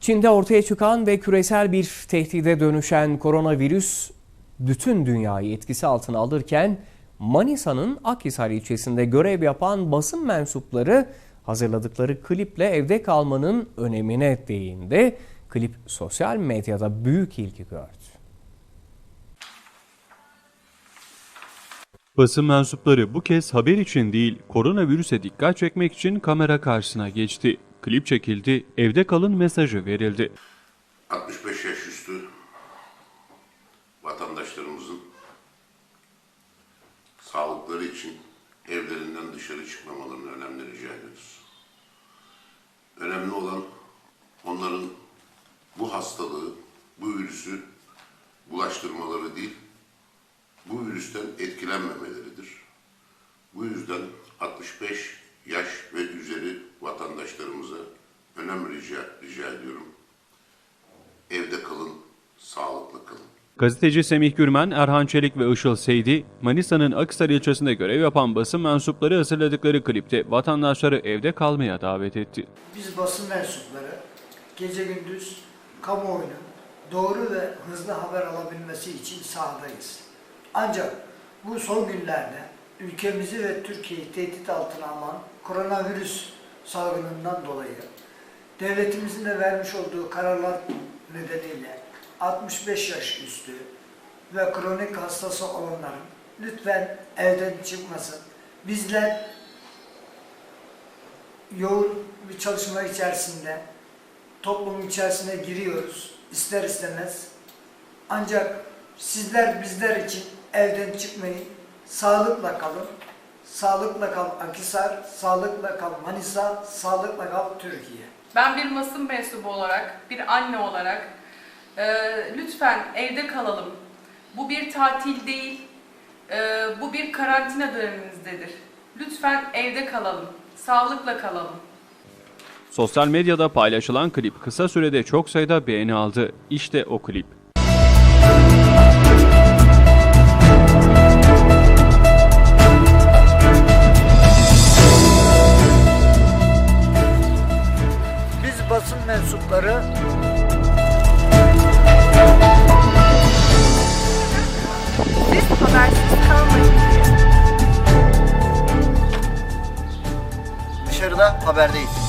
Çin'de ortaya çıkan ve küresel bir tehdide dönüşen koronavirüs bütün dünyayı etkisi altına alırken Manisa'nın Akhisar ilçesinde görev yapan basın mensupları hazırladıkları kliple evde kalmanın önemine değindi. Klip sosyal medyada büyük ilgi gördü. Basın mensupları bu kez haber için değil, koronavirüse dikkat çekmek için kamera karşısına geçti. Klip çekildi, evde kalın mesajı verildi. 65 yaş üstü vatandaşlarımızın sağlıkları için evlerinden dışarı çıkmamalarını önemli rica ediyoruz. Önemli olan onların bu hastalığı, bu virüsü bulaştırmaları değil, bu virüsten etkilenmemeleridir. Bu yüzden 65 yaş ve üzeri önem rica, rica ediyorum. Evde kalın, sağlıklı kalın. Gazeteci Semih Gürmen, Erhan Çelik ve Işıl Seydi, Manisa'nın Akhisar ilçesinde görev yapan basın mensupları hazırladıkları klipte vatandaşları evde kalmaya davet etti. Biz basın mensupları gece gündüz kamuoyunun doğru ve hızlı haber alabilmesi için sahadayız. Ancak bu son günlerde ülkemizi ve Türkiye'yi tehdit altına alan koronavirüs salgınından dolayı devletimizin de vermiş olduğu kararlar nedeniyle 65 yaş üstü ve kronik hastası olanların lütfen evden çıkmasın. Bizler yoğun bir çalışma içerisinde toplum içerisine giriyoruz ister istemez. Ancak sizler bizler için evden çıkmayın, sağlıkla kalın. Sağlıkla kal Akhisar, sağlıkla kal Manisa, sağlıkla kal Türkiye. Ben bir basın mensubu olarak, bir anne olarak e, lütfen evde kalalım. Bu bir tatil değil, e, bu bir karantina dönemimizdedir. Lütfen evde kalalım, sağlıkla kalalım. Sosyal medyada paylaşılan klip kısa sürede çok sayıda beğeni aldı. İşte o klip. Mensupları Siz habersiz kalmayın. Dışarıda haberdeyiz.